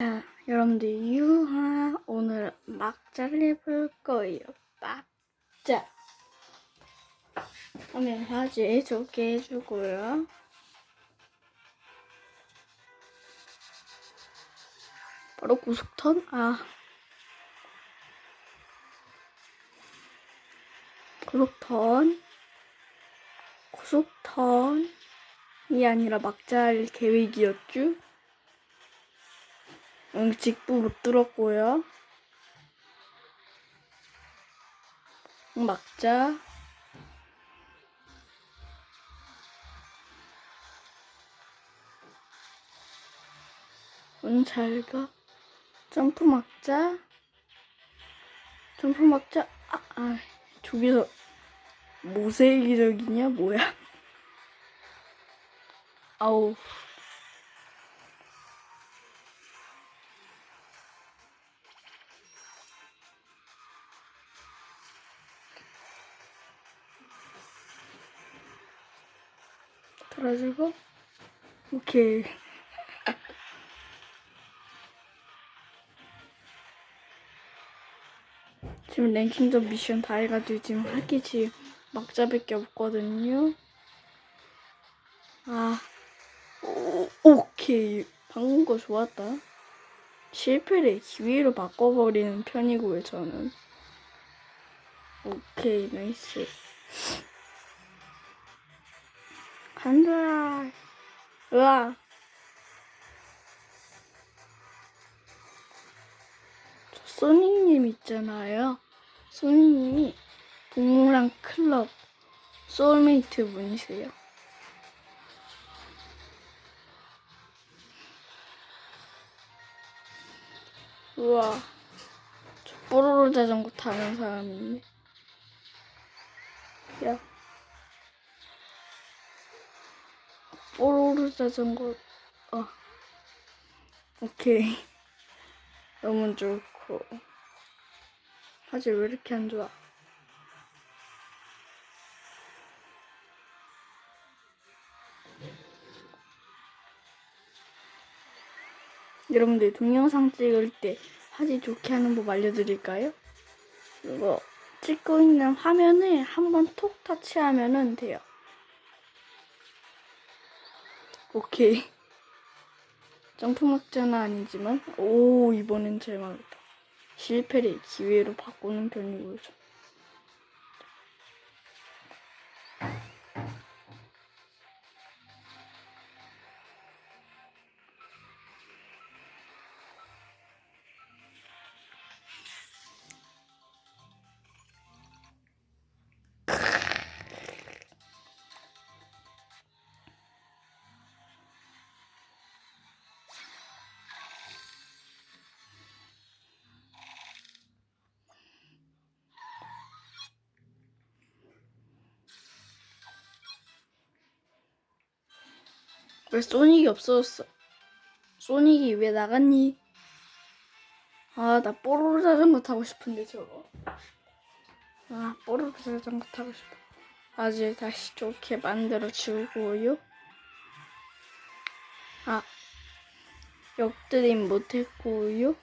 자, 여러분들 유하 오늘 막자를 해볼 거예요. 막자. 화면 화질 좋게 해주고요. 바로 고속턴? 아. 고속턴. 고속턴이 아니라 막자할 계획이었죠. 응, 직도 못 들었고요. 응, 막자. 응, 잘 가. 점프 막자. 점프 막자. 아, 아, 저기서 모세기적이냐, 뭐야? 아우. 돌아주고 오케이 지금 랭킹전 미션 다 해가지고 지금 할게 지금 막자밖에 없거든요. 아 오, 오케이. 방금 거 좋았다. 실패를 기회로 바꿔버리는 편이고요 저는. 오케이 나이스 간다. 으아. 저 소니님 있잖아요. 소니님이 동물랑 클럽 소울메이트 분이세요. 우와. 저 뽀로로 자전거 타는 사람이 있네. 야. 뽀로로 자전거. 어. 오케이. 너무 좋고. 화질 왜 이렇게 안 좋아? 여러분들 동영상 찍을 때 화질 좋게 하는 법 알려드릴까요? 이거 찍고 있는 화면을 한번 톡 터치하면 돼요 오케이. 점프 막자는 아니지만, 오, 이번엔 잘 맞았다. 실패를 기회로 바꾸는 편이고요. 왜 소닉이 없어졌어? 소닉이 왜 나갔니? 아, 나 뽀로로 자전거 타고 싶은데, 저거. 아, 뽀로로 자전거 타고 싶어. 아주 다시 좋게 만들어 주고요. 아, 역드림 못했고요.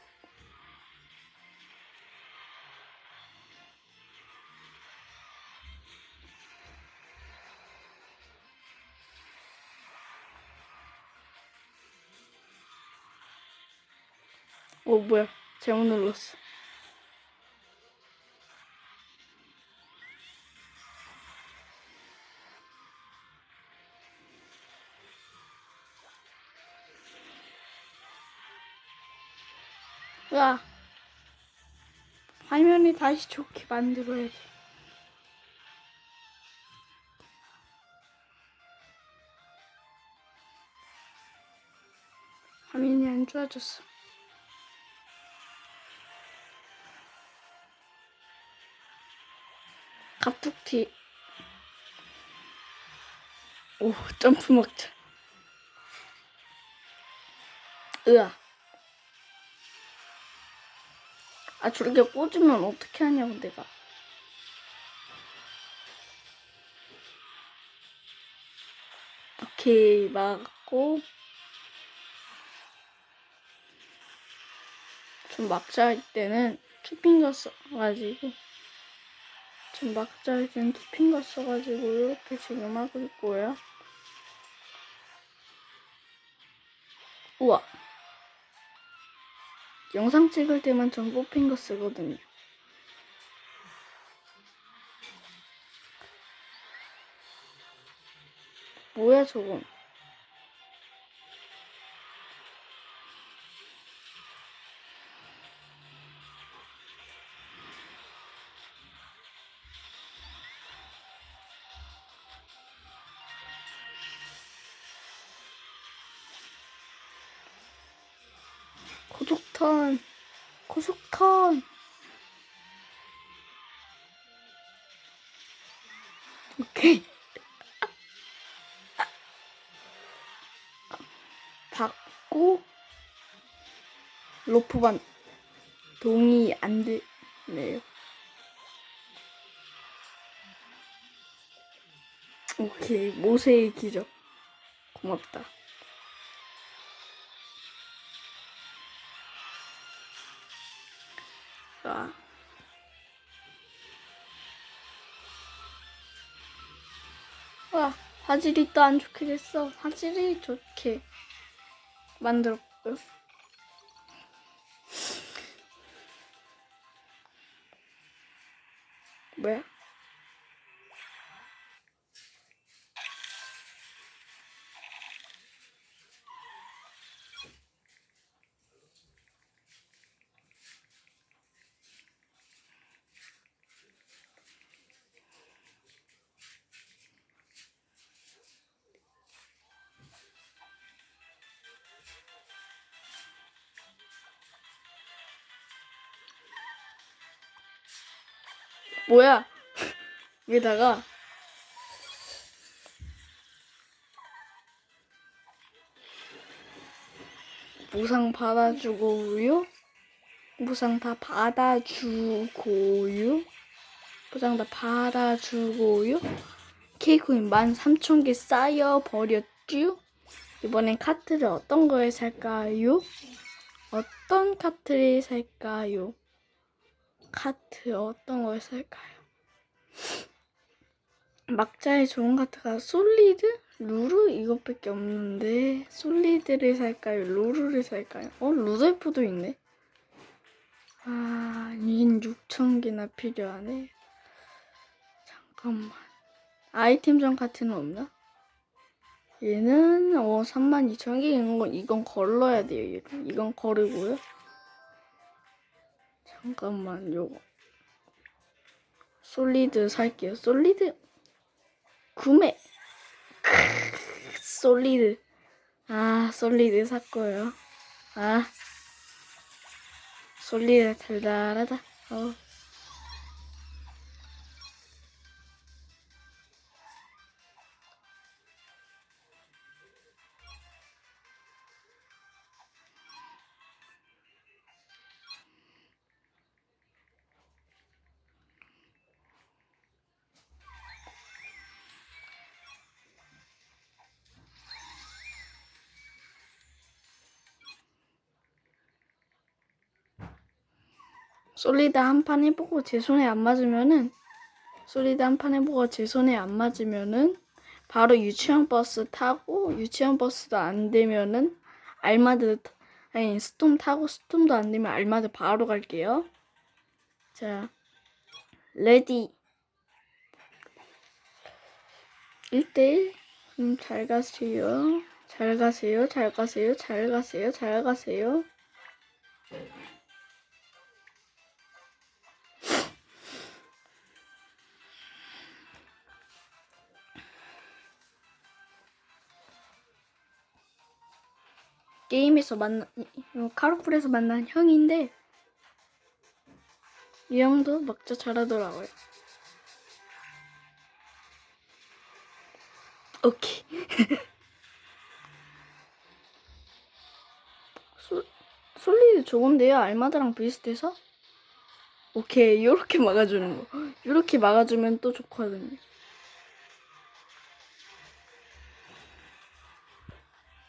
어, 뭐야. 잘못 눌렀어. 으아. 화면이 다시 좋게 만들어야 돼. 화면이 안 좋아졌어. 갑툭튀. 오, 점프 막자. 으아. 아, 저렇게 꽂으면 어떻게 하냐고, 내가. 오케이, 막고. 좀 막자 할 때는 투핑거 써가지고 좀 막자 할 때는 투핑거 써가지고 이렇게 지금 하고 있고요. 우와. 영상 찍을 때만 전 뽑힌 쓰거든요. 뭐야 저건? 고속턴 고속턴 오케이. 받고 로프반. 동의 안 되네요. 오케이. 모세의 기적. 고맙다 자. 와, 화질이 또 안 좋게 됐어. 화질이 좋게 만들었고요. 뭐야? 뭐야? 여기다가 보상 받아주고요. 보상 다 받아주고요. 보상 다 받아주고요. 케이크인 13,000개 쌓여버렸죠? 이번엔 카트를 어떤 거에 살까요? 어떤 카트를 살까요? 카트 어떤 걸 살까요? 막자에 좋은 카트가 솔리드? 루루? 이것밖에 없는데 솔리드를 살까요? 루루를 살까요? 어? 루돌프도 있네 아... 인 6,000개나 필요하네 잠깐만 아이템전 카트는 없나? 얘는 어 32,000개 이건, 이건 걸러야 돼요 얘는. 이건 거르고요 잠깐만 요거 솔리드 살게요. 솔리드? 구매. 크으, 솔리드. 아 솔리드 샀고요. 아. 솔리드 달달하다. 어. 솔리드 한 판 해보고 제 손에 안 맞으면은 솔리드 한 판 해보고 제 손에 안 맞으면은 바로 유치원 버스 타고 유치원 버스도 안 되면은 알마드 타- 아니 스톰 타고 스톰도 안 되면 알마드 바로 갈게요. 자 레디 1대1 음, 잘 가세요. 잘 가세요. 잘 가세요. 잘 가세요. 잘 가세요. 게임에서 만난 어, 카르풀에서 만난 형인데 이 형도 막자 잘하더라고요. 오케이. 솔 솔리드 좋은데요? 알마드랑 비슷해서? 오케이 요렇게 막아주는 거. 요렇게 막아주면 또 좋거든요.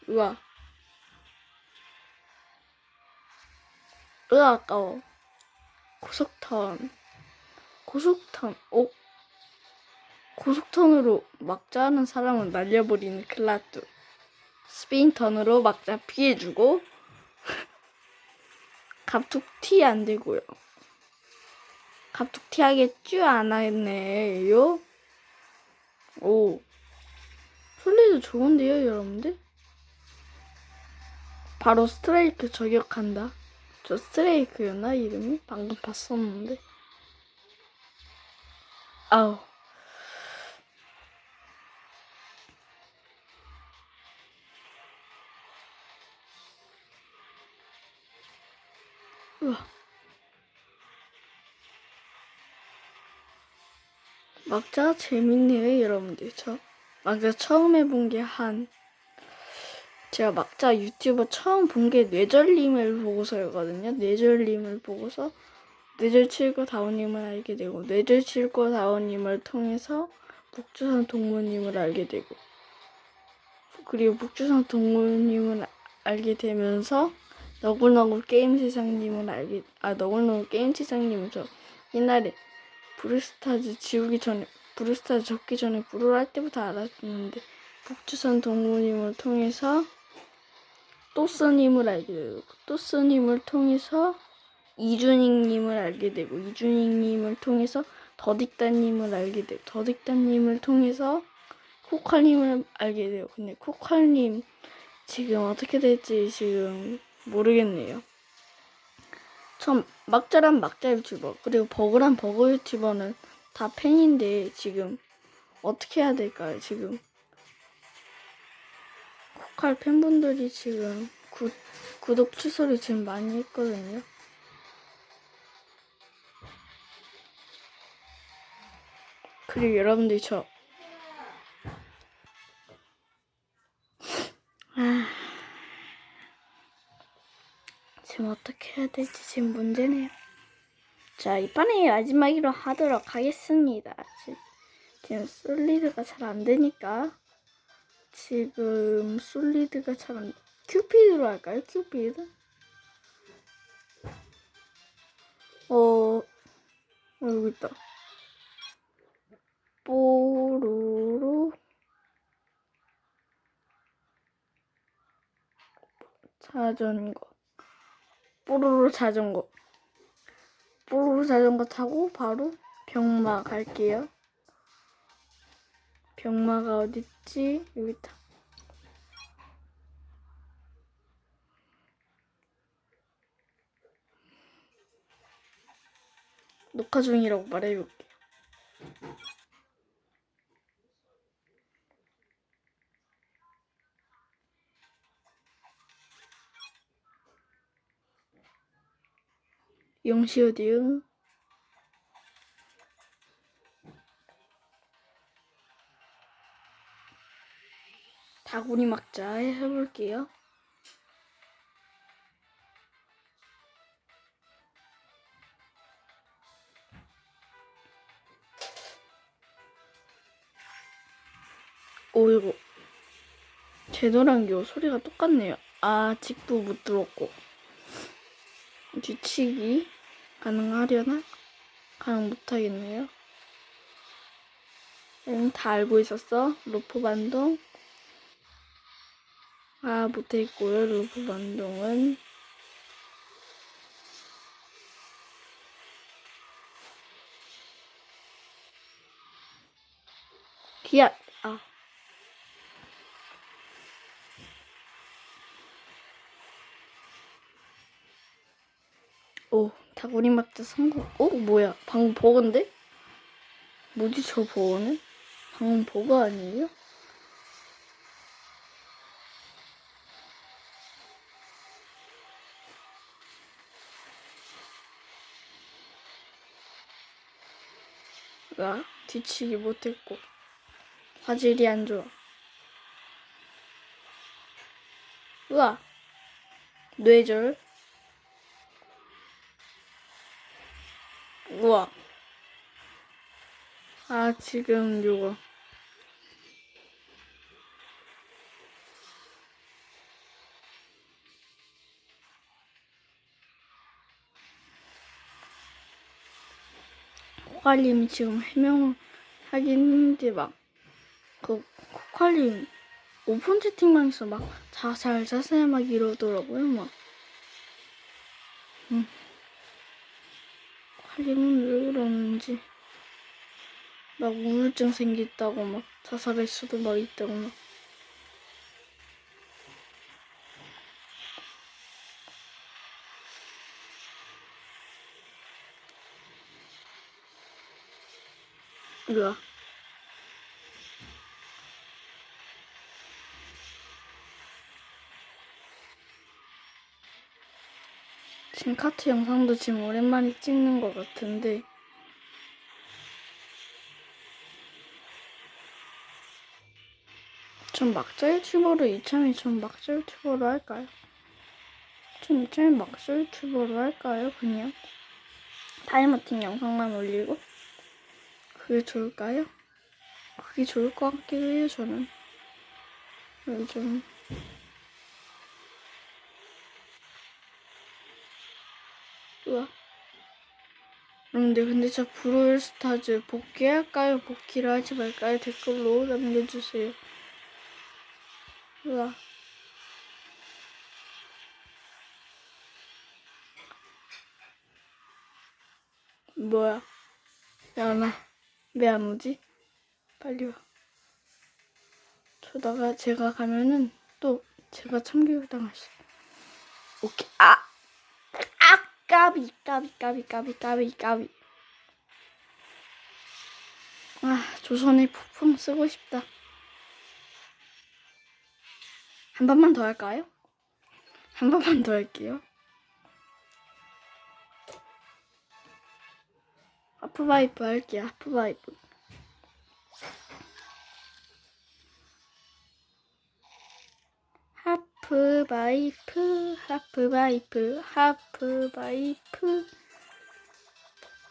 우와. 으 아까워. 고속턴. 고속턴. 오. 고속턴으로 막자 하는 사람을 날려버리는 클라뚜. 스페인턴으로 막자 피해주고. 갑툭 티 안 되고요. 갑툭 티 하겠죠? 안 하겠네요. 오. 솔리도 좋은데요, 여러분들? 바로 스트레이크 저격한다. 저 스트레이크였나 이름이? 방금 봤었는데. 아우. 막자 재밌네요, 여러분들. 저 막자 처음 해본 게 한 제가 막자 유튜버 처음 본 게 뇌절님을 보고서였거든요. 뇌절님을 보고서 뇌절 칠거 다운님을 알게 되고 뇌절 칠거 다운님을 통해서 북주산 동무님을 알게 되고 그리고 북주산 동무님을 알게 되면서 너굴너굴 게임 세상님을 알게 아 너굴너굴 게임 세상님을 저 옛날에 브루스타즈 지우기 전에 브루스타즈 적기 전에 브루를 할 때부터 알았는데 북주산 동무님을 통해서 또스님을 알게 되고 또스님을 통해서 이준익님을 알게 되고 이준익님을 통해서 더딕다님을 알게 되고 더딕다님을 통해서 코칼님을 알게 되고 근데 코칼님 지금 어떻게 될지 지금 모르겠네요. 전 막자란 막자 유튜버 그리고 버그란 버그 유튜버는 다 팬인데 지금 어떻게 해야 될까요 지금 코칼 팬분들이 지금 구, 구독 취소를 지금 많이 했거든요. 그리고 여러분들 저 아, 지금 어떻게 해야 될지 지금 문제네요. 자, 이번에 마지막으로 하도록 하겠습니다. 지- 지금 솔리드가 잘 안 되니까 지금 솔리드가 잘 안... 큐피드로 할까요? 큐피드? 어... 어 여기 있다. 뽀로로 자전거 뽀로로 자전거 뽀로로 자전거 타고 바로 병마 갈게요. 병마가 어딨지? 여기 있다. 녹화 중이라고 말해볼게. 영시 어디요? 다구리 막자 해볼게요. 오 이거 제노랑 요 소리가 똑같네요. 아 직도 못 들었고 뒤치기 가능하려나? 가능 못하겠네요. 응, 다 알고 있었어. 로프 반동. 아, 못했고요. 로프 반동은. 기아, 아. 오, 다구리 막자 성공. 어, 뭐야? 방금 버그인데? 뭐지, 저 버거는? 방금 버거 아니에요? 야, 뒤치기 못했고. 화질이 안 좋아. 우와. 뇌절. 우와. 아, 지금 요거. 코칼님이 지금 해명을 하긴 했는데 막그 코칼님 오픈 채팅방에서 막잘 자세히 막 이러더라고요 막. 음. 코칼님은 왜 그러는지 막 우울증 생겼다고 막 자살할 수도 막 있다고 막. 와. 지금 카트 영상도 지금 오랜만에 찍는 것 같은데 전 막자 유튜버로 이참에 전 막자 유튜버로 할까요? 전 이참에 막자 유튜버로 할까요? 그냥 타이머팅 영상만 올리고 그게 좋을까요? 그게 좋을 것 같기도 해요 저는 요즘 우와 여러분들 근데 저 브롤스타즈 복귀할까요? 복귀를 하지 말까요? 댓글로 남겨주세요 우와 뭐야 왜안 와? 왜 안 오지? 빨리 와. 저다가 제가 가면은 또 제가 참교육 당했어. 오케이. 아! 아! 까비, 까비, 까비, 까비, 까비, 까비. 아, 조선의 폭풍 쓰고 싶다. 한 번만 더 할까요? 한 번만 더 할게요. 하프바이프 할게요, 하프바이프. 하프바이프, 하프바이프, 하프바이프,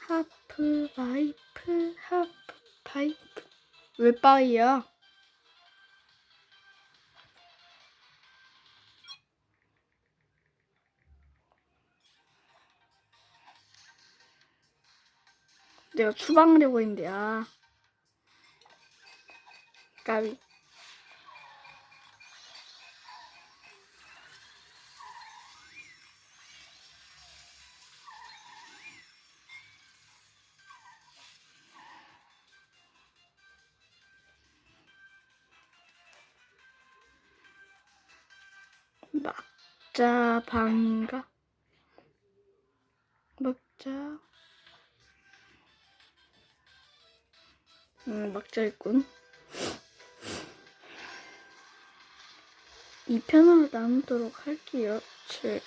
하프바이프, 하프바이프. 왜 빠이야? 내가 추방하려고 했는데, 아. 까비. 막자 방인가? 막자. 음, 막자 있군. 이 편으로 나누도록 할게요. 제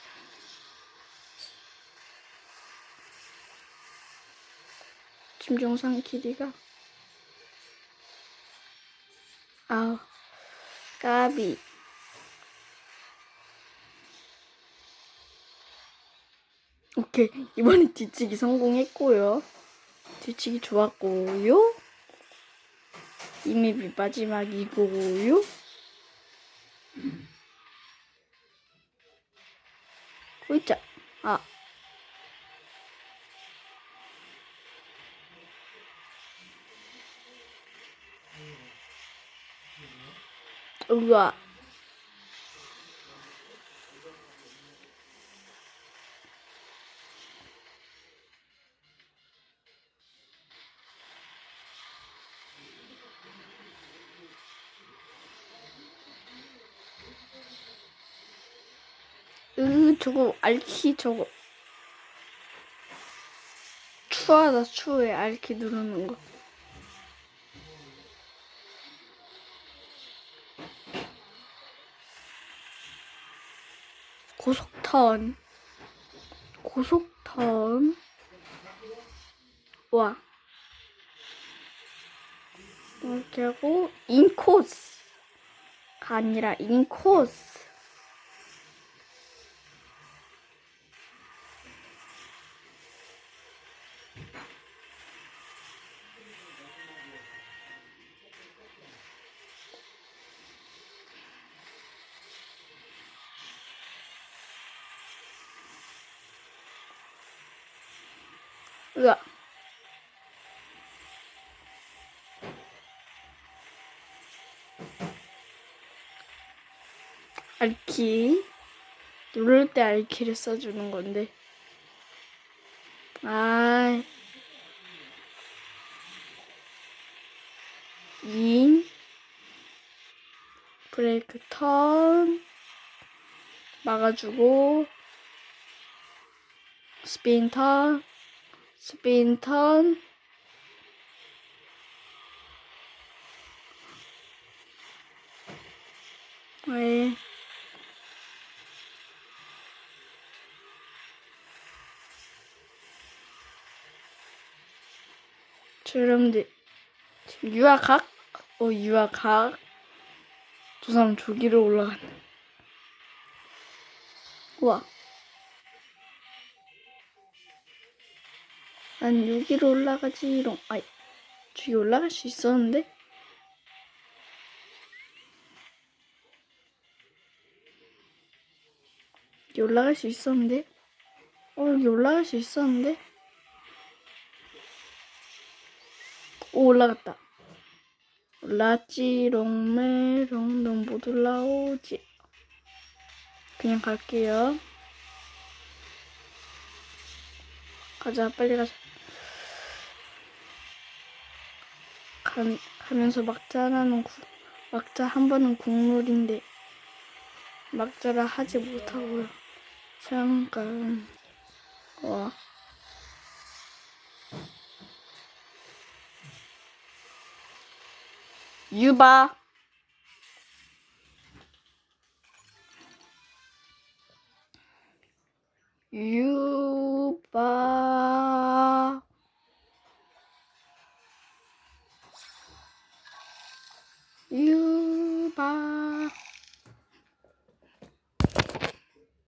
김종상 길이가 아우 까비 오케이 이번에 뒤치기 성공했고요 뒤치기 좋았고요 이 맵이 마지막이고요. 호이자 아. 우와 저거 알키 저거. 추하다 추해. 알키 누르는 거. 고속턴 고속턴 와. 이렇게 하고 인코스가 아니라 인코스 으아. 알키. 누를 때 알키를 써주는 건데. 아 인, 브레이크 턴, 막아주고, 스피인 턴, 스핀 턴. 왜? 지금 유아각? 어 유아각 두 사람 저기로 올라간다 우와 난 여기로 올라가지롱 아이 저기 올라갈 수 있었는데? 여기 올라갈 수 있었는데? 어 여기 올라갈 수 있었는데? 오 올라갔다. 올라지롱 메롱 넌못 올라오지. 그냥 갈게요 가자 빨리 가자. 가, 가면서 막자 하나는 구, 막자 한 번은 국룰인데 막자를 하지 못하고요. 잠깐 와. 유바 유바. 유바